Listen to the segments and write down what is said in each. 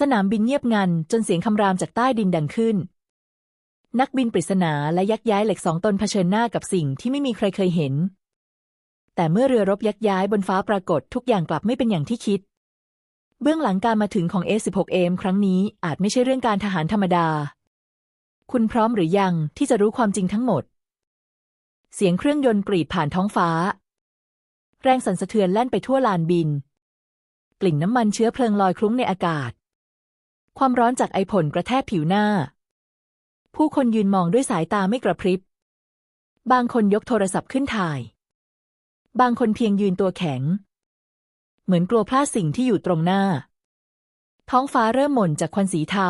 สนามบินเงียบงันจนเสียงคำรามจากใต้ดินดังขึ้น นักบินปริศนาและยักย้ายเหล็กสองตนเผชิญหน้ากับสิ่งที่ไม่มีใครเคยเห็น แต่เมื่อเรือรบยักย้ายบนฟ้าปรากฏทุกอย่างกลับไม่เป็นอย่างที่คิด เบื้องหลังการมาถึงของ A16M ครั้งนี้อาจไม่ใช่เรื่องการทหารธรรมดา คุณพร้อมหรือยังที่จะรู้ความจริงทั้งหมด เสียงเครื่องยนต์กรีดผ่านท้องฟ้า แรงสั่นสะเทือนแล่นไปทั่วลานบิน กลิ่นน้ำมันเชื้อเพลิงลอยคลุ้งในอากาศ ความร้อนจากไอผลกระแทกผิวหน้า ผู้คนยืนมองด้วยสายตาไม่กระพริบ บางคนยกโทรศัพท์ขึ้นถ่าย บางคนเพียงยืนตัวแข็ง เหมือนกลัวพลาดสิ่งที่อยู่ตรงหน้า ท้องฟ้าเริ่มหม่นจากควันสีเทา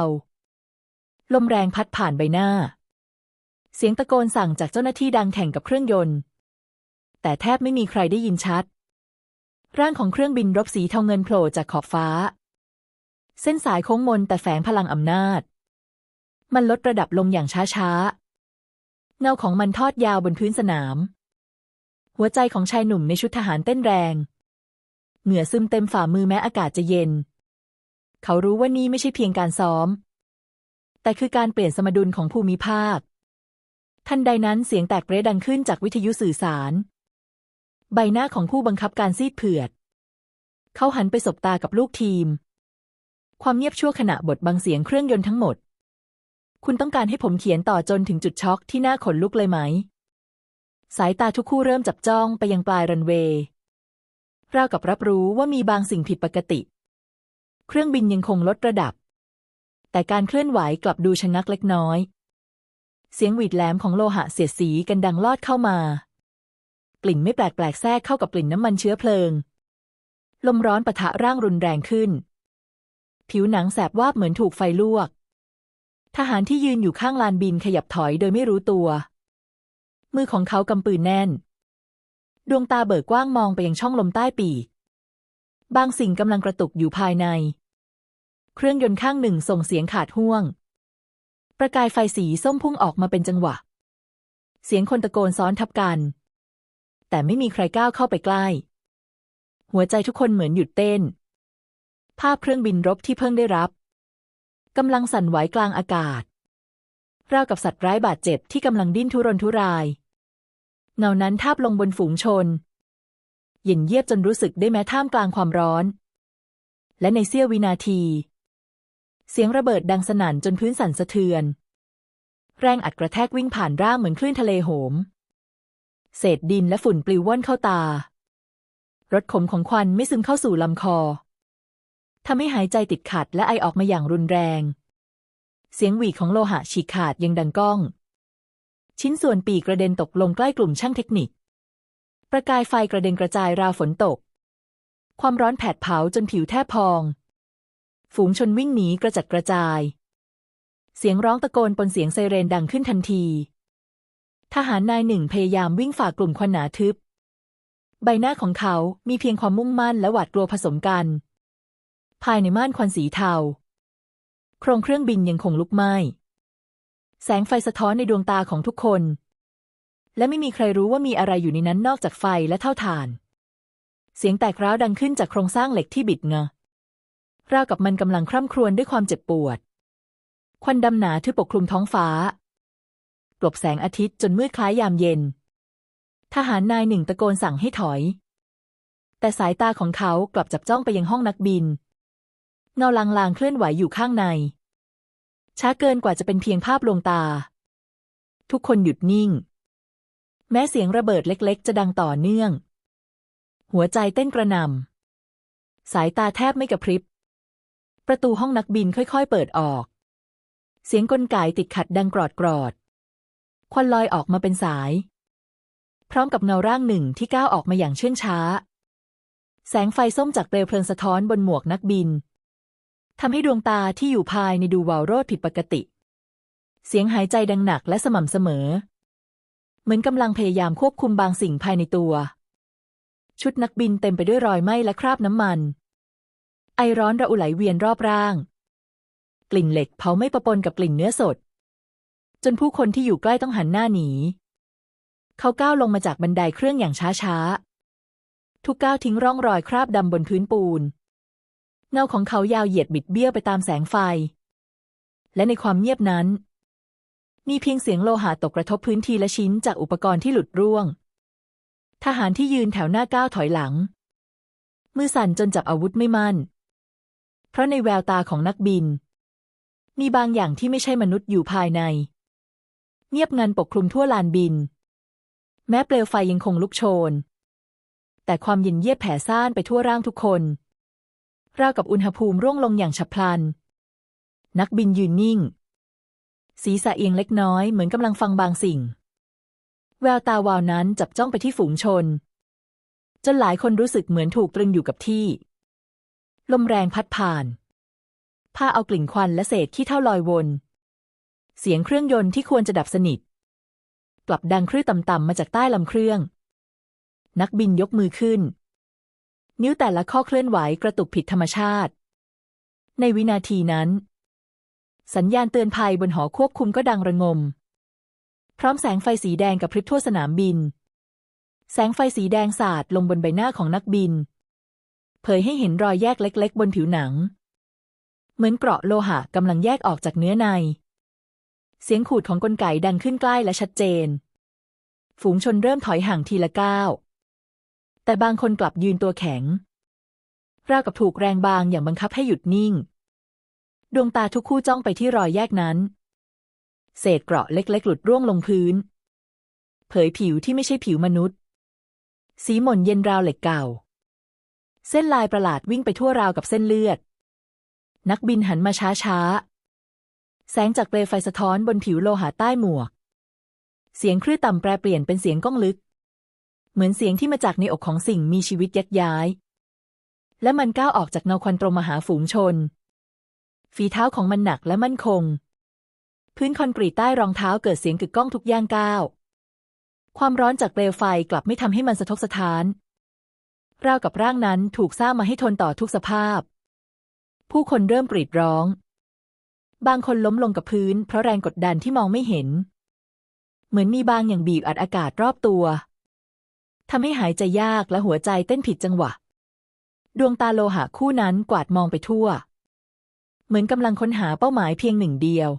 ลมแรงพัดผ่านใบหน้า เสียงตะโกนสั่งจากเจ้าหน้าที่ดังแข่งกับเครื่องยนต์ แต่แทบไม่มีใครได้ยินชัด ร่างของเครื่องบินรบสีเทาเงินโผล่จากขอบฟ้า เส้นสายโค้งมนแต่แฝงพลังอำนาจ มันลดระดับลงอย่างช้าๆ เงาของมันทอดยาวบนพื้นสนาม หัวใจของชายหนุ่มในชุดทหารเต้นแรง เหงื่อซึมเต็มฝ่ามือแม้อากาศจะเย็น เขารู้ว่านี่ไม่ใช่เพียงการซ้อม แต่คือการเปลี่ยนสมดุลของภูมิภาค ทันใดนั้นเสียงแตกเปรดังขึ้นจากวิทยุสื่อสาร ใบหน้าของผู้บังคับการซีดเผือด เขาหันไปสบตากับลูกทีม ความเงียบชั่วขณะบทบังเสียงเครื่องยนต์ทั้งหมด คุณต้องการให้ผมเขียนต่อจนถึงจุดช็อกที่น่าขนลุกเลยไหม สายตาทุกคู่เริ่มจับจ้องไปยังปลายรันเวย์ราวกับรับรู้ว่ามีบางสิ่งผิดปกติ เครื่องบินยังคงลดระดับ แต่การเคลื่อนไหวกลับดูชะงักเล็กน้อย เสียงหวีดแหลมของโลหะเสียดสีกันดังลอดเข้ามา กลิ่นไม่แปลกแปลกแทรกเข้ากับกลิ่นน้ำมันเชื้อเพลิง ลมร้อนปะทะร่างรุนแรงขึ้น ผิวหนังแสบวาบเหมือนถูกไฟลวก ทหารที่ยืนอยู่ข้างลานบินขยับถอยโดยไม่รู้ตัว มือของเขากำปืนแน่น ดวงตาเบิกกว้างมองไปยังช่องลมใต้ปีกบางสิ่งกำลังกระตุกอยู่ภายใน เครื่องยนต์ข้างหนึ่งส่งเสียงขาดห่วง ประกายไฟสีส้มพุ่งออกมาเป็นจังหวะ เสียงคนตะโกนซ้อนทับกัน แต่ไม่มีใครก้าวเข้าไปใกล้ หัวใจทุกคนเหมือนหยุดเต้น ภาพเครื่องบินรบที่เพิ่งได้รับกำลังสั่นไหวกลางอากาศ ราวกับสัตว์ร้ายบาดเจ็บที่กำลังดิ้นทุรนทุราย เงานั้นทาบลงบนฝูงชน เย็นเยียบจนรู้สึกได้แม้ท่ามกลางความร้อน และในเสี้ยววินาที เสียงระเบิดดังสนั่นจนพื้นสั่นสะเทือน แรงอัดกระแทกวิ่งผ่านร่างเหมือนคลื่นทะเลโหม เศษดินและฝุ่นปลิวว่อนเข้าตารสขมของควันไม่ซึมเข้าสู่ลำคอ ทำให้หายใจติดขัดและไอออกมาอย่างรุนแรง เสียงหวีของโลหะฉีกขาดยังดังก้อง ชิ้นส่วนปีกกระเด็นตกลงใกล้กลุ่มช่างเทคนิค ประกายไฟกระเด็นกระจายราวฝนตก ความร้อนแผดเผาจนผิวแทบพอง ฝูงชนวิ่งหนีกระจัดกระจาย เสียงร้องตะโกนปนเสียงไซเรนดังขึ้นทันที ทหารนายหนึ่งพยายามวิ่งฝ่ากลุ่มควันหนาทึบ ใบหน้าของเขามีเพียงความมุ่งมั่นและหวาดกลัวผสมกัน ภายในม่านควันสีเทา โครงเครื่องบินยังคงลุกไหม้ แสงไฟสะท้อนในดวงตาของทุกคน และไม่มีใครรู้ว่ามีอะไรอยู่ในนั้นนอกจากไฟและเท่าฐาน เสียงแตกร้าวดังขึ้นจากโครงสร้างเหล็กที่บิดเงะราวกับมันกำลังคร่ำครวญด้วยความเจ็บปวด ควันดำหนาทึบปกคลุมท้องฟ้ากลบแสงอาทิตย์จนมืดคล้ายยามเย็น ทหารนายหนึ่งตะโกนสั่งให้ถอย แต่สายตาของเขากลับจับจ้องไปยังห้องนักบิน เงาลางๆเคลื่อนไหวอยู่ข้างใน ช้าเกินกว่าจะเป็นเพียงภาพลวงตา ทุกคนหยุดนิ่ง แม้เสียงระเบิดเล็ก ๆ จะดังต่อเนื่อง หัวใจเต้นกระหน่ำสายตาแทบไม่กระพริบ ประตูห้องนักบินค่อยๆ เปิดออก เสียงกลไกติดขัดดังกรอดกรอดควันลอยออกมาเป็นสาย พร้อมกับเงาร่างหนึ่งที่ก้าวออกมาอย่างเชื่องช้า แสงไฟส้มจากเปลวเพลิงสะท้อนบนหมวกนักบิน ทำให้ดวงตาที่อยู่ภายในดูวาวโรดผิดปกติ เสียงหายใจดังหนักและสม่ำเสมอ เหมือนกำลังพยายามควบคุมบางสิ่งภายในตัว ชุดนักบินเต็มไปด้วยรอยไหม้และคราบน้ำมัน ไอร้อนระอุไหลเวียนรอบร่าง กลิ่นเหล็กเผาไม่ประปนกับกลิ่นเนื้อสด จนผู้คนที่อยู่ใกล้ต้องหันหน้าหนี เขาก้าวลงมาจากบันไดเครื่องอย่างช้าๆ ทุกก้าวทิ้งร่องรอยคราบดำบนพื้นปูน เงาของเขายาวเหยียดบิดเบี้ยวไปตามแสงไฟ และในความเงียบนั้น มีเพียงเสียงโลหะตกกระทบพื้นทีละชิ้นจากอุปกรณ์ที่หลุดร่วง ทหารที่ยืนแถวหน้าก้าวถอยหลัง มือสั่นจนจับอาวุธไม่มั่น เพราะในแววตาของนักบิน มีบางอย่างที่ไม่ใช่มนุษย์อยู่ภายใน เงียบงันปกคลุมทั่วลานบิน แม้เปลวไฟยังคงลุกโชน แต่ความเย็นเยียบแผ่ซ่านไปทั่วร่างทุกคน ราวกับอุณหภูมิร่วงลงอย่างฉับพลัน นักบินยืนนิ่ง ศีรษะเอียงเล็กน้อยเหมือนกำลังฟังบางสิ่ง แววตาวาวนั้นจับจ้องไปที่ฝูงชน จนหลายคนรู้สึกเหมือนถูกตรึงอยู่กับที่ ลมแรงพัดผ่านพาเอากลิ่นควันและเศษขี้เท่าลอยวน เสียงเครื่องยนต์ที่ควรจะดับสนิท กลับดังครื่อต่ำๆมาจากใต้ลำเครื่อง นักบินยกมือขึ้น นิ้วแต่ละข้อเคลื่อนไหวกระตุกผิดธรรมชาติ ในวินาทีนั้น สัญญาณเตือนภัยบนหอควบคุมก็ดังระงม พร้อมแสงไฟสีแดงกับพริบทั่วสนามบิน แสงไฟสีแดงสาดลงบนใบหน้าของนักบิน เผยให้เห็นรอยแยกเล็ก ๆ บนผิวหนัง เหมือนเกราะโลหะกำลังแยกออกจากเนื้อใน เสียงขูดของกลไกดังขึ้นใกล้และชัดเจน ฝูงชนเริ่มถอยห่างทีละก้าว แต่บางคนกลับยืนตัวแข็ง ราวกับถูกแรงบางอย่างบังคับให้หยุดนิ่ง ดวงตาทุกคู่จ้องไปที่รอยแยกนั้น เศษเกราะเล็ก ๆ หลุดร่วงลงพื้น เผยผิวที่ไม่ใช่ผิวมนุษย์ สีหม่นเย็นราวเหล็กเก่า เส้นลายประหลาดวิ่งไปทั่วราวกับเส้นเลือด นักบินหันมาช้าๆ แสงจากเปลวไฟสะท้อนบนผิวโลหะใต้หมวก เสียงคลื่นต่ำแปรเปลี่ยนเป็นเสียงก้องลึก เหมือนเสียงที่มาจากในอกของสิ่งมีชีวิตยักย้าย และมันก้าวออกจากเงาควันตรงมาหาฝูงชน ฝีเท้าของมันหนักและมั่นคง พื้นคอนกรีตใต้รองเท้าเกิดเสียงกึกก้องทุกย่างก้าว ความร้อนจากเปลวไฟกลับไม่ทำให้มันสะทกสะท้านราวกับร่างนั้นถูกสร้างมาให้ทนต่อทุกสภาพ ผู้คนเริ่มกรีดร้อง บางคนล้มลงกับพื้นเพราะแรงกดดันที่มองไม่เห็น เหมือนมีบางอย่างบีบอัดอากาศรอบตัว ทำให้หายใจยากและหัวใจเต้นผิดจังหวะ ดวงตาโลหะคู่นั้นกวาดมองไปทั่ว เหมือนกำลังค้นหาเป้าหมายเพียงหนึ่งเดียว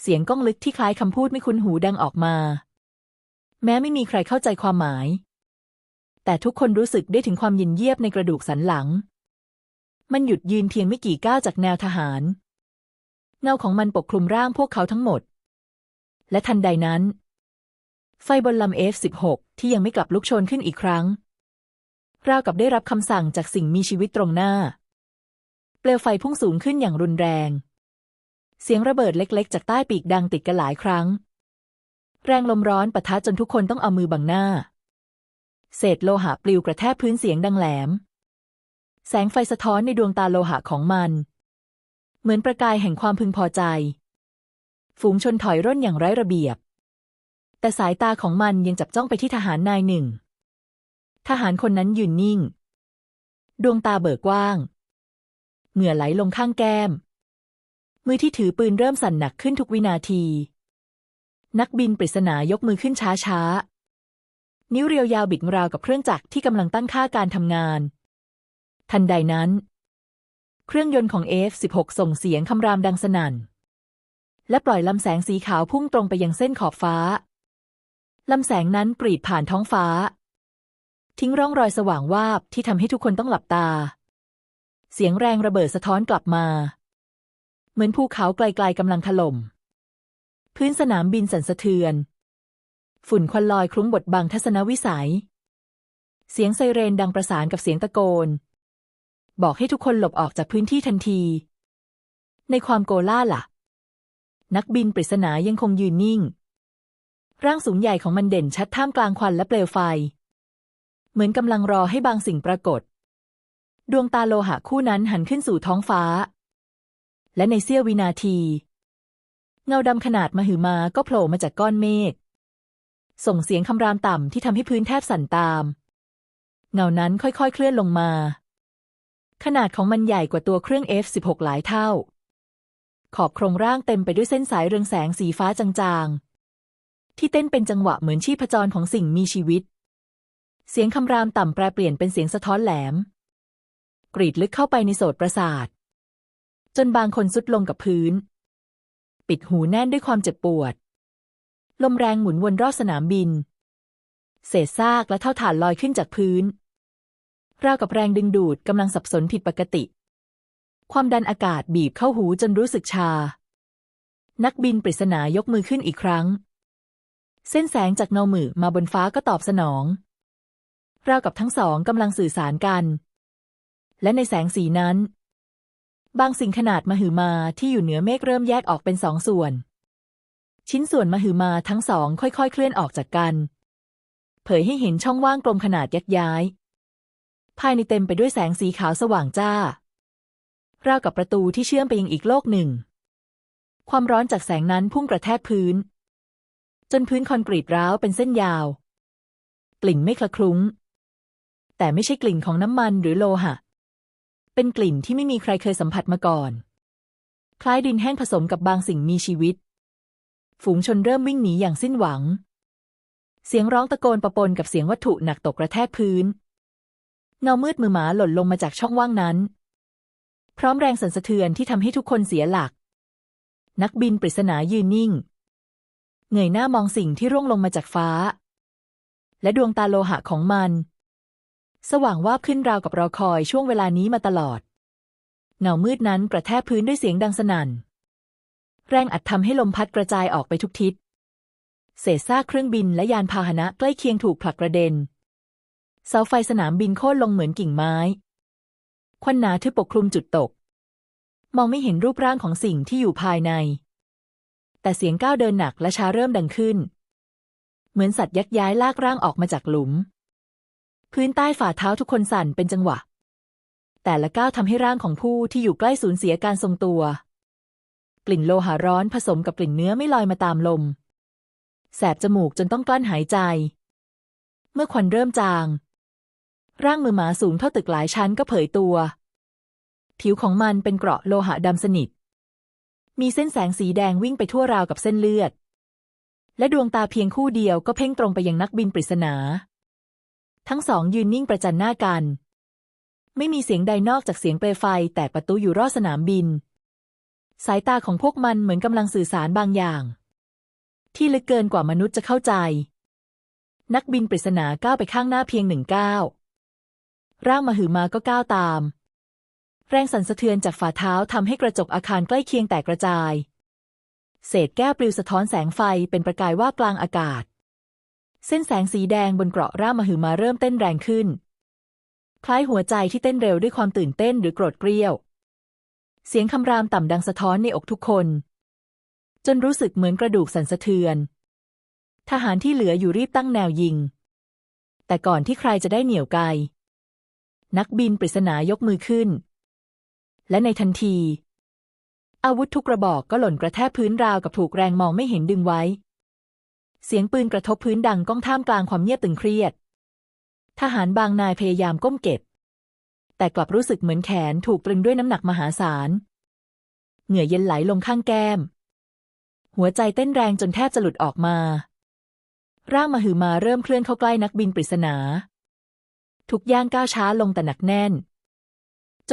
เสียงก้องลึกที่คล้ายคำพูดไม่คุ้นหูดังออกมา แม้ไม่มีใครเข้าใจความหมาย แต่ทุกคนรู้สึกได้ถึงความเย็นเยียบในกระดูกสันหลัง มันหยุดยืนเพียงไม่กี่ก้าวจากแนวทหาร เงาของมันปกคลุมร่างพวกเขาทั้งหมด และทันใดนั้น ไฟบนลำ F16 ที่ยังไม่กลับลุกโชนขึ้นอีกครั้ง ราวกับได้รับคำสั่งจากสิ่งมีชีวิตตรงหน้า เปลวไฟพุ่งสูงขึ้นอย่างรุนแรง เสียงระเบิดเล็กๆ จากใต้ปีกดังติดกันหลายครั้ง แรงลมร้อนปะทะจนทุกคนต้องเอามือบังหน้า เศษโลหะปลิวกระแทกพื้นเสียงดังแหลม แสงไฟสะท้อนในดวงตาโลหะของมัน เหมือนประกายแห่งความพึงพอใจ ฝูงชนถอยร่นอย่างไร้ระเบียบ แต่สายตาของมันยังจับจ้องไปที่ทหารนายหนึ่ง ทหารคนนั้นยืนนิ่ง ดวงตาเบิกกว้าง เหงื่อไหลลงข้างแก้ม มือที่ถือปืนเริ่มสั่นหนักขึ้นทุกวินาที นักบินปริศนายกมือขึ้นช้าๆ นิ้วเรียวยาวบิดราวกับเครื่องจักรที่กำลังตั้งค่าการทำงาน ทันใดนั้น เครื่องยนต์ของ F16 ส่งเสียงคำรามดังสนั่นและปล่อยลำแสงสีขาวพุ่งตรงไปยังเส้นขอบฟ้า ลำแสงนั้นปรีดผ่านท้องฟ้า ทิ้งร่องรอยสว่างวาบที่ทำให้ทุกคนต้องหลับตา เสียงแรงระเบิดสะท้อนกลับมา เหมือนภูเขาไกลๆกำลังถล่ม พื้นสนามบินสั่นสะเทือน ฝุ่นควันลอยคลุ้งบดบังทัศนวิสัย เสียงไซเรนดังประสานกับเสียงตะโกน บอกให้ทุกคนหลบออกจากพื้นที่ทันที ในความโกล่าล่ะ นักบินปริศนายังคงยืนนิ่ง ร่างสูงใหญ่ของมันเด่นชัดท่ามกลางควันและเปลวไฟ เหมือนกำลังรอให้บางสิ่งปรากฏ ดวงตาโลหะคู่นั้นหันขึ้นสู่ท้องฟ้า และในเสี้ยววินาที เงาดำขนาดมหึมาก็โผล่มาจากก้อนเมฆส่งเสียงคำรามต่ำที่ทำให้พื้นแทบสั่นตาม เงานั้นค่อยๆ เคลื่อนลงมา ขนาดของมันใหญ่กว่าตัวเครื่อง F16 หลายเท่า ขอบโครงร่างเต็มไปด้วยเส้นสายเรืองแสงสีฟ้าจางๆ ที่เต้นเป็นจังหวะเหมือนชีพจรของสิ่งมีชีวิต เสียงคำรามต่ำแปรเปลี่ยนเป็นเสียงสะท้อนแหลม กรีดลึกเข้าไปในโสตประสาท จนบางคนสุดลงกับพื้น ปิดหูแน่นด้วยความเจ็บปวด ลมแรงหมุนวนรอบสนามบิน เศษซากและเท่าฐานลอยขึ้นจากพื้นราวกับแรงดึงดูดกำลังสับสนผิดปกติ ความดันอากาศบีบเข้าหูจนรู้สึกชา นักบินปริศนายกมือขึ้นอีกครั้ง เส้นแสงจากเงามือมาบนฟ้าก็ตอบสนองราวกับทั้งสองกำลังสื่อสารกัน และในแสงสีนั้น บางสิ่งขนาดมหึมาที่อยู่เหนือเมฆเริ่มแยกออกเป็นสองส่วน ชิ้นส่วนมหึมาทั้งสองค่อยๆ เคลื่อนออกจากกัน เผยให้เห็นช่องว่างกลมขนาดยักย้าย ภายในเต็มไปด้วยแสงสีขาวสว่างจ้าราวกับประตูที่เชื่อมไปยังอีกโลกหนึ่ง ความร้อนจากแสงนั้นพุ่งกระแทกพื้น จนพื้นคอนกรีตร้าวเป็นเส้นยาว กลิ่นไม่คละคลุ้ง แต่ไม่ใช่กลิ่นของน้ำมันหรือโลหะ เป็นกลิ่นที่ไม่มีใครเคยสัมผัสมาก่อน คล้ายดินแห้งผสมกับบางสิ่งมีชีวิต ฝูงชนเริ่มวิ่งหนีอย่างสิ้นหวัง เสียงร้องตะโกนประปนกับเสียงวัตถุหนักตกกระแทกพื้น เงามืดมือหมาหล่นลงมาจากช่องว่างนั้น พร้อมแรงสั่นสะเทือนที่ทำให้ทุกคนเสียหลัก นักบินปริศนายืนนิ่ง เงยหน้ามองสิ่งที่ร่วงลงมาจากฟ้า และดวงตาโลหะของมัน สว่างวาบขึ้นราวกับรอคอยช่วงเวลานี้มาตลอด เงามืดนั้นกระแทกพื้นด้วยเสียงดังสนั่น แรงอัดทำให้ลมพัดกระจายออกไปทุกทิศ เศษซากเครื่องบินและยานพาหนะใกล้เคียงถูกผลักกระเด็น เสาไฟสนามบินโค่นลงเหมือนกิ่งไม้ ควันหนาทึบปกคลุมจุดตก มองไม่เห็นรูปร่างของสิ่งที่อยู่ภายใน แต่เสียงก้าวเดินหนักและช้าเริ่มดังขึ้น เหมือนสัตว์ยักย้ายลากร่างออกมาจากหลุม พื้นใต้ฝ่าเท้าทุกคนสั่นเป็นจังหวะ แต่ละก้าวทำให้ร่างของผู้ที่อยู่ใกล้สูญเสียการทรงตัว กลิ่นโลหะร้อนผสมกับกลิ่นเนื้อไม่ลอยมาตามลม แสบจมูกจนต้องกลั้นหายใจ เมื่อควันเริ่มจาง ร่างมือหมาสูงเท่าตึกหลายชั้นก็เผยตัว ผิวของมันเป็นเกราะโลหะดำสนิท มีเส้นแสงสีแดงวิ่งไปทั่วราวกับเส้นเลือด และดวงตาเพียงคู่เดียวก็เพ่งตรงไปยังนักบินปริศนา ทั้งสองยืนนิ่งประจันหน้ากัน ไม่มีเสียงใดนอกจากเสียงเปลวไฟแต่ประตูอยู่รอบสนามบิน สายตาของพวกมันเหมือนกำลังสื่อสารบางอย่าง ที่ลึกเกินกว่ามนุษย์จะเข้าใจ นักบินปริศนาก้าวไปข้างหน้าเพียงหนึ่งก้าวร่างมหึมาก็ก้าวตาม แรงสั่นสะเทือนจากฝ่าเท้าทำให้กระจกอาคารใกล้เคียงแตกกระจาย เศษแก้วปลิวสะท้อนแสงไฟเป็นประกายว่ากลางอากาศ เส้นแสงสีแดงบนเกราะร่ามหึมาเริ่มเต้นแรงขึ้น คล้ายหัวใจที่เต้นเร็วด้วยความตื่นเต้นหรือโกรธเกรี้ยว เสียงคำรามต่ำดังสะท้อนในอกทุกคน จนรู้สึกเหมือนกระดูกสั่นสะเทือน ทหารที่เหลืออยู่รีบตั้งแนวยิง แต่ก่อนที่ใครจะได้เหนี่ยวไกนักบินปริศนายกมือขึ้น และในทันที อาวุธทุกกระบอกก็หล่นกระแทกพื้นราวกับถูกแรงมองไม่เห็นดึงไว้ เสียงปืนกระทบพื้นดังก้องท่ามกลางความเงียบตึงเครียด ทหารบางนายพยายามก้มเก็บ แต่กลับรู้สึกเหมือนแขนถูกตรึงด้วยน้ำหนักมหาศาล เหงื่อเย็นไหลลงข้างแก้ม หัวใจเต้นแรงจนแทบจะหลุดออกมา ร่างมหึมาเริ่มเคลื่อนเข้าใกล้นักบินปริศนาทุกย่างก้าวช้าลงแต่หนักแน่น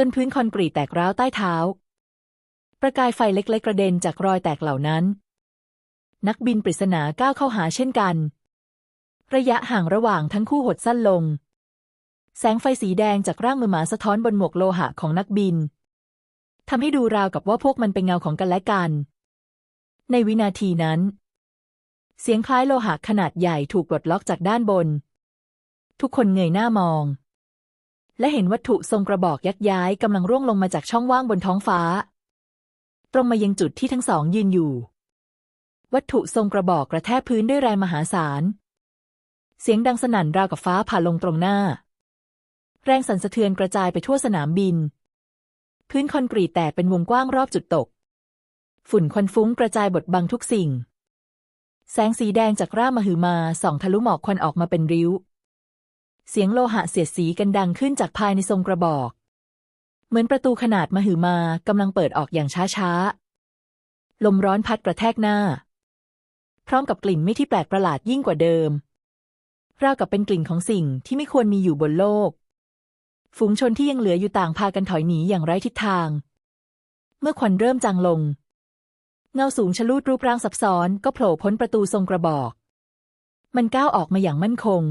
จนพื้นคอนกรีตแตกร้าวใต้เท้า ประกายไฟเล็กๆกระเด็นจากรอยแตกเหล่านั้น นักบินปริศนาก้าวเข้าหาเช่นกัน ระยะห่างระหว่างทั้งคู่หดสั้นลง แสงไฟสีแดงจากร่างมือหมาสะท้อนบนหมวกโลหะของนักบินทำให้ดูราวกับว่าพวกมันเป็นเงาของกันและกัน ในวินาทีนั้น เสียงคล้ายโลหะขนาดใหญ่ถูกปลดล็อกจากด้านบน ทุกคนเงยหน้ามอง และเห็นวัตถุทรงกระบอกยักย้ายกำลังร่วงลงมาจากช่องว่างบนท้องฟ้า ตรงมายังจุดที่ทั้งสองยืนอยู่ วัตถุทรงกระบอกกระแทกพื้นด้วยแรงมหาศาล เสียงดังสนั่นราวกับฟ้าผ่าลงตรงหน้า แรงสั่นสะเทือนกระจายไปทั่วสนามบิน พื้นคอนกรีตแตกเป็นวงกว้างรอบจุดตก ฝุ่นควันฟุ้งกระจายบดบังทุกสิ่ง แสงสีแดงจากร่ามหึมาส่องทะลุหมอกควันออกมาเป็นริ้ว เสียงโลหะเสียดสีกันดังขึ้นจากภายในทรงกระบอก เหมือนประตูขนาดมหึมากำลังเปิดออกอย่างช้าๆ ลมร้อนพัดกระแทกหน้า พร้อมกับกลิ่นไม่ที่แปลกประหลาดยิ่งกว่าเดิมราวกับเป็นกลิ่นของสิ่งที่ไม่ควรมีอยู่บนโลก ฝูงชนที่ยังเหลืออยู่ต่างพากันถอยหนีอย่างไร้ทิศทาง เมื่อควันเริ่มจางลง เงาสูงชะลูดรูปร่างซับซ้อนก็โผล่พ้นประตูทรงกระบอก มันก้าวออกมาอย่างมั่นคง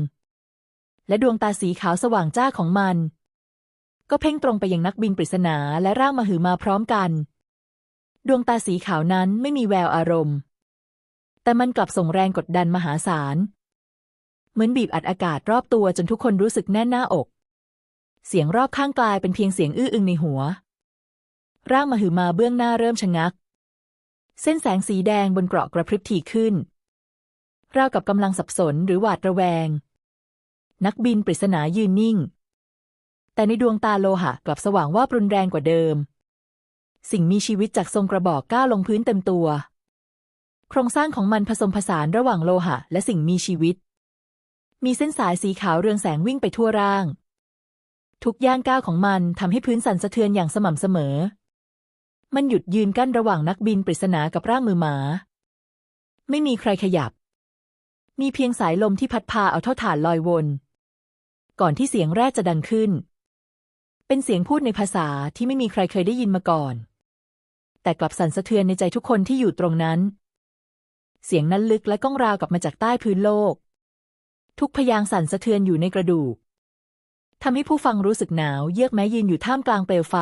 และดวงตาสีขาวสว่างจ้าของมัน ก็เพ่งตรงไปยังนักบินปริศนาและร่างมาหือมาพร้อมกัน ดวงตาสีขาวนั้นไม่มีแววอารมณ์ แต่มันกลับส่งแรงกดดันมหาศาล เหมือนบีบอัดอากาศรอบตัวจนทุกคนรู้สึกแน่นหน้าอก เสียงรอบข้างกลายเป็นเพียงเสียงอื้ออึงในหัว ร่างมาหือมาเบื้องหน้าเริ่มชะงัก เส้นแสงสีแดงบนเกราะกระพริบถี่ขึ้นราวกับกำลังสับสนหรือหวาดระแวง นักบินปริศนายืนนิ่ง แต่ในดวงตาโลหะกลับสว่างว่ารุนแรงกว่าเดิม สิ่งมีชีวิตจากทรงกระบอกก้าวลงพื้นเต็มตัว โครงสร้างของมันผสมผสานระหว่างโลหะและสิ่งมีชีวิต มีเส้นสายสีขาวเรืองแสงวิ่งไปทั่วร่าง ทุกย่างก้าวของมันทำให้พื้นสั่นสะเทือนอย่างสม่ำเสมอ มันหยุดยืนกั้นระหว่างนักบินปริศนากับร่างมือหมา ไม่มีใครขยับ มีเพียงสายลมที่พัดพาเอาเท่าฐานลอยวน ก่อนที่เสียงแรกจะดังขึ้น เป็นเสียงพูดในภาษาที่ไม่มีใครเคยได้ยินมาก่อน แต่กลับสั่นสะเทือนในใจทุกคนที่อยู่ตรงนั้น เสียงนั้นลึกและก้องราวกลับมาจากใต้พื้นโลก ทุกพยางสั่นสะเทือนอยู่ในกระดูกทำให้ผู้ฟังรู้สึกหนาวเยือกแม้ยืนอยู่ท่ามกลางเปลวไฟ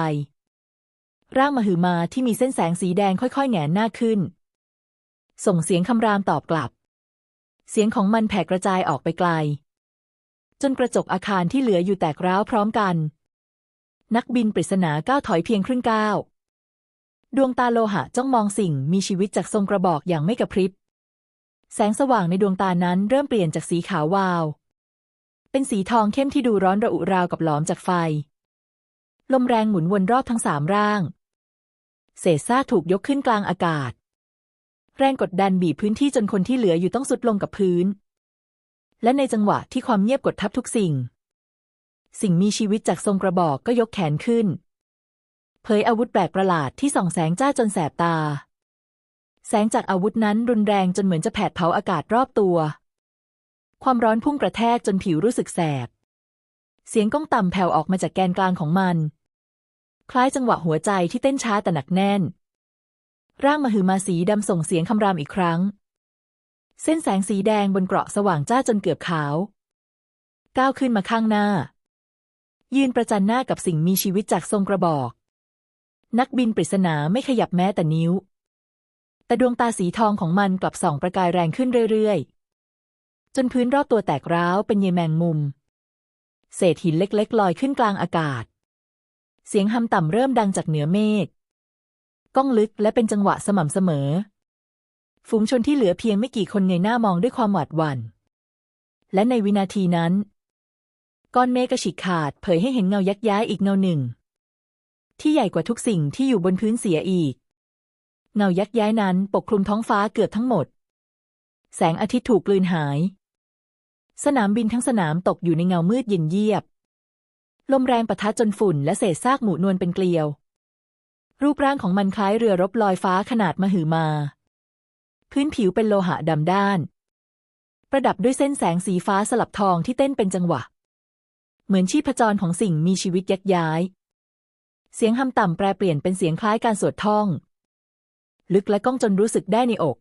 ร่างมหึมาที่มีเส้นแสงสีแดงค่อยๆแหงนหน้าขึ้น ส่งเสียงคำรามตอบกลับ เสียงของมันแผ่กระจายออกไปไกล จนกระจกอาคารที่เหลืออยู่แตกร้าวพร้อมกัน นักบินปริศนาก้าวถอยเพียงครึ่งก้าว ดวงตาโลหะจ้องมองสิ่งมีชีวิตจากทรงกระบอกอย่างไม่กระพริบ แสงสว่างในดวงตานั้นเริ่มเปลี่ยนจากสีขาววาว เป็นสีทองเข้มที่ดูร้อนระอุราวกับหลอมจากไฟ ลมแรงหมุนวนรอบทั้งสามร่าง เศษซากถูกยกขึ้นกลางอากาศ แรงกดดันบีบพื้นที่จนคนที่เหลืออยู่ต้องสุดลงกับพื้น และในจังหวะที่ความเงียบกดทับทุกสิ่ง สิ่งมีชีวิตจากทรงกระบอกก็ยกแขนขึ้น เผยอาวุธแปลกประหลาดที่ส่องแสงจ้าจนแสบตา แสงจากอาวุธนั้นรุนแรงจนเหมือนจะแผดเผาอากาศรอบตัว ความร้อนพุ่งกระแทกจนผิวรู้สึกแสบ เสียงก้องต่ำแผ่วออกมาจากแกนกลางของมัน คล้ายจังหวะหัวใจที่เต้นช้าแต่หนักแน่น ร่างมหึมาสีดำส่งเสียงคำรามอีกครั้ง เส้นแสงสีแดงบนเกราะสว่างจ้าจนเกือบขาว ก้าวขึ้นมาข้างหน้า ยืนประจันหน้ากับสิ่งมีชีวิตจากทรงกระบอก นักบินปริศนาไม่ขยับแม้แต่นิ้ว แต่ดวงตาสีทองของมันกลับส่องประกายแรงขึ้นเรื่อยๆ จนพื้นรอบตัวแตกร้าวเป็นเยแมงมุม เศษหินเล็กๆลอยขึ้นกลางอากาศ เสียงหำต่ำเริ่มดังจากเหนือเมฆก้องลึกและเป็นจังหวะสม่ำเสมอ ฝูงชนที่เหลือเพียงไม่กี่คนเงยหน้ามองด้วยความหวาดหวัน่น และในวินาทีนั้น ก้อนเมฆกระฉิกขาด เผยให้เห็นเงายักย้ายอีกเงาหนึ่ง ที่ใหญ่กว่าทุกสิ่งที่อยู่บนพื้นเสียอีก เงายักย้ายนั้นปกคลุมท้องฟ้าเกือบทั้งหมด แสงอาทิตย์ถูกกลืนหาย สนามบินทั้งสนามตกอยู่ในเงามืดเย็นเยียบ ลมแรงปะทะจนฝุ่นและเศษซากหมู่นวลเป็นเกลียว รูปร่างของมันคล้ายเรือรบลอยฟ้าขนาดมหึมา พื้นผิวเป็นโลหะดำด้าน ประดับด้วยเส้นแสงสีฟ้าสลับทองที่เต้นเป็นจังหวะ เหมือนชีพจรของสิ่งมีชีวิตยักย้าย เสียงหำต่ำแปรเปลี่ยนเป็นเสียงคล้ายการสวดท่อง ลึกและก้องจนรู้สึกได้ในอก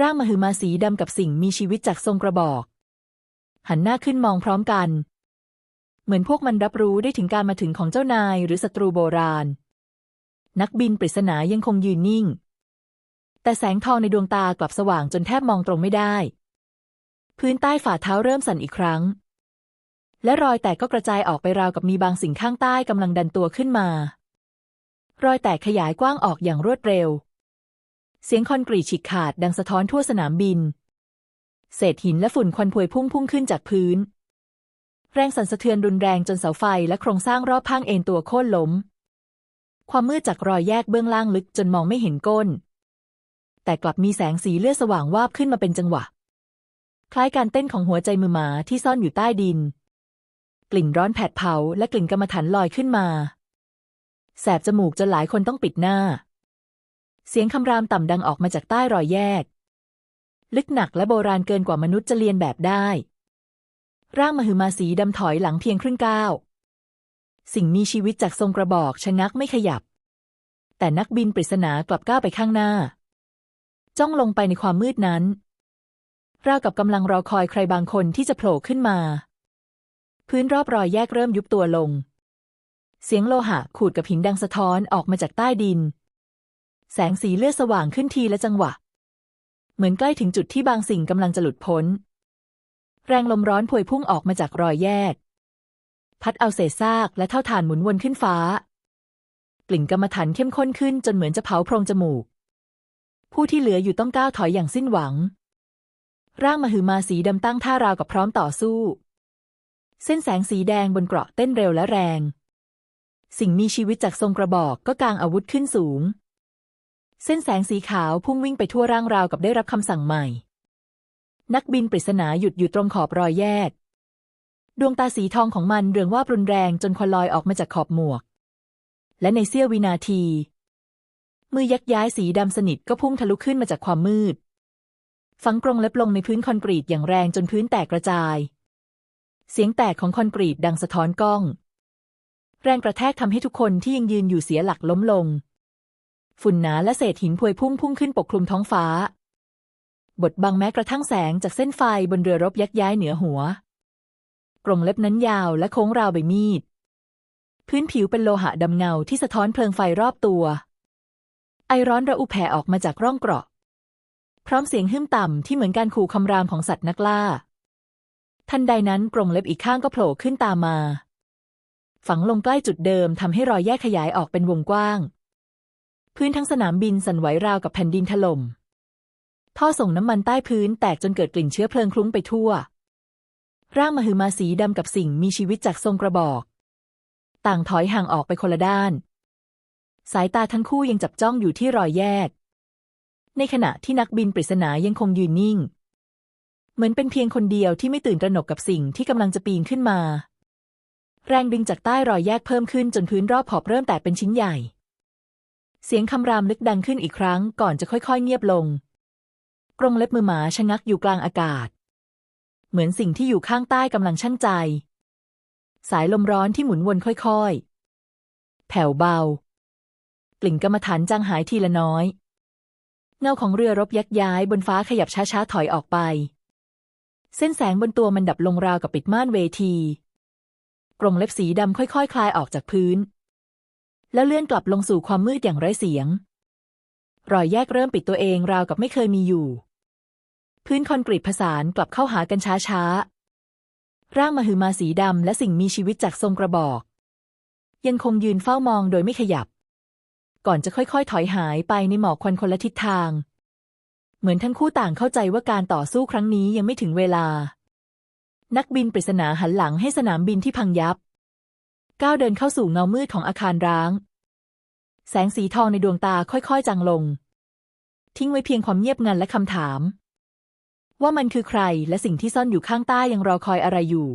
ร่างมหึมาสีดำกับสิ่งมีชีวิตจากทรงกระบอก หันหน้าขึ้นมองพร้อมกัน เหมือนพวกมันรับรู้ได้ถึงการมาถึงของเจ้านายหรือศัตรูโบราณ นักบินปริศนายังคงยืนนิ่ง แต่แสงทองในดวงตากลับสว่างจนแทบมองตรงไม่ได้ พื้นใต้ฝ่าเท้าเริ่มสั่นอีกครั้ง และรอยแตกก็กระจายออกไปราวกับมีบางสิ่งข้างใต้กำลังดันตัวขึ้นมา รอยแตกขยายกว้างออกอย่างรวดเร็ว เสียงคอนกรีตฉีกขาดดังสะท้อนทั่วสนามบิน เศษหินและฝุ่นควันพวยพุ่งพุ่งขึ้นจากพื้น แรงสั่นสะเทือนรุนแรงจนเสาไฟและโครงสร้างรอบข้างเอ็นตัวโค่นล้ม ความมืดจากรอยแยกเบื้องล่างลึกจนมองไม่เห็นก้น แต่กลับมีแสงสีเลือดสว่างวาบขึ้นมาเป็นจังหวะ คล้ายการเต้นของหัวใจมือหมาที่ซ่อนอยู่ใต้ดิน กลิ่นร้อนแผดเผาและกลิ่นกรรมฐานลอยขึ้นมา แสบจมูกจนหลายคนต้องปิดหน้า เสียงคำรามต่ำดังออกมาจากใต้รอยแยก ลึกหนักและโบราณเกินกว่ามนุษย์จะเรียนแบบได้ ร่างมหึมาสีดำถอยหลังเพียงครึ่งก้าวสิ่งมีชีวิตจากทรงกระบอกชะงักไม่ขยับ แต่นักบินปริศนากลับก้าวไปข้างหน้า จ้องลงไปในความมืดนั้น ราวกับกำลังรอคอยใครบางคนที่จะโผล่ขึ้นมา พื้นรอบรอยแยกเริ่มยุบตัวลง เสียงโลหะขูดกับหินดังสะท้อนออกมาจากใต้ดิน แสงสีเลือดสว่างขึ้นทีละจังหวะ เหมือนใกล้ถึงจุดที่บางสิ่งกำลังจะหลุดพ้น แรงลมร้อนพวยพุ่งออกมาจากรอยแยก พัดเอาเศษซากและเท่าฐานหมุนวนขึ้นฟ้ากลิ่นกรรมฐานเข้มข้นขึ้นจนเหมือนจะเผาโพรงจมูก ผู้ที่เหลืออยู่ต้องก้าวถอยอย่างสิ้นหวัง ร่างมหึมาสีดำตั้งท่าราวกับพร้อมต่อสู้ เส้นแสงสีแดงบนเกราะเต้นเร็วและแรง สิ่งมีชีวิตจากทรงกระบอกก็กางอาวุธขึ้นสูง เส้นแสงสีขาวพุ่งวิ่งไปทั่วร่างราวกับได้รับคำสั่งใหม่ นักบินปริศนาหยุดอยู่ตรงขอบรอยแยก ดวงตาสีทองของมันเรืองว่ารุนแรงจนควันลอยออกมาจากขอบหมวก และในเสี้ยววินาที มือยักย้ายสีดำสนิทก็พุ่งทะลุขึ้นมาจากความมืด ฝังกรงเล็บลงในพื้นคอนกรีตอย่างแรงจนพื้นแตกกระจาย เสียงแตกของคอนกรีตดังสะท้อนกล้อง แรงกระแทกทำให้ทุกคนที่ยังยืนอยู่เสียหลักล้มลง ฝุ่นหนาและเศษหินพวยพุ่งพุ่งขึ้นปกคลุมท้องฟ้า บดบังแม้กระทั่งแสงจากเส้นไฟบนเรือรบยักย้ายเหนือหัว กรงเล็บนั้นยาวและโค้งราวใบมีด พื้นผิวเป็นโลหะดำเงาที่สะท้อนเพลิงไฟรอบตัว ไอร้อนระอุแผ่ออกมาจากร่องเกราะ พร้อมเสียงหึ่มต่ำที่เหมือนการขู่คำรามของสัตว์นักล่า ทันใดนั้นกรงเล็บอีกข้างก็โผล่ขึ้นตามมา ฝังลงใกล้จุดเดิมทำให้รอยแยกขยายออกเป็นวงกว้าง พื้นทั้งสนามบินสั่นไหวราวกับแผ่นดินถล่มท่อส่งน้ำมันใต้พื้นแตกจนเกิดกลิ่นเชื้อเพลิงคลุ้งไปทั่ว ร่างมหึมาสีดำกับสิ่งมีชีวิตจากทรงกระบอก ต่างถอยห่างออกไปคนละด้าน สายตาทั้งคู่ยังจับจ้องอยู่ที่รอยแยก ในขณะที่นักบินปริศนายังคงยืนนิ่ง เหมือนเป็นเพียงคนเดียวที่ไม่ตื่นตระหนกกับสิ่งที่กำลังจะปีนขึ้นมา แรงดึงจากใต้รอยแยกเพิ่มขึ้นจนพื้นรอบขอบเริ่มแตกเป็นชิ้นใหญ่ เสียงคำรามลึกดังขึ้นอีกครั้งก่อนจะค่อยๆ เงียบลง กรงเล็บมือหมาชะงักอยู่กลางอากาศ เหมือนสิ่งที่อยู่ข้างใต้กำลังชั่งใจ สายลมร้อนที่หมุนวนค่อยๆ แผ่วเบา ลิ่นกรรมฐานจางหายทีละน้อย เงาของเรือรบยักย้ายบนฟ้าขยับช้าๆถอยออกไป เส้นแสงบนตัวมันดับลงราวกับปิดม่านเวทีกรงเล็บสีดำค่อยๆคคลายออกจากพื้น แล้วเลื่อนกลับลงสู่ความมืดอย่างไร้เสียง รอยแยกเริ่มปิดตัวเองราวกับไม่เคยมีอยู่ พื้นคอนกรีตผสานกลับเข้าหากันช้าๆ ร่างมหึมาสีดำและสิ่งมีชีวิตจากทรงกระบอก ยังคงยืนเฝ้ามองโดยไม่ขยับ ก่อนจะค่อยๆ ถอยหายไปในหมอกควันคนละทิศทาง เหมือนทั้งคู่ต่างเข้าใจว่าการต่อสู้ครั้งนี้ยังไม่ถึงเวลา นักบินปริศนาหันหลังให้สนามบินที่พังยับ ก้าวเดินเข้าสู่เงามืดของอาคารร้าง แสงสีทองในดวงตาค่อยๆ จางลง ทิ้งไว้เพียงความเงียบงันและคำถาม ว่ามันคือใครและสิ่งที่ซ่อนอยู่ข้างใต้ยังรอคอยอะไรอยู่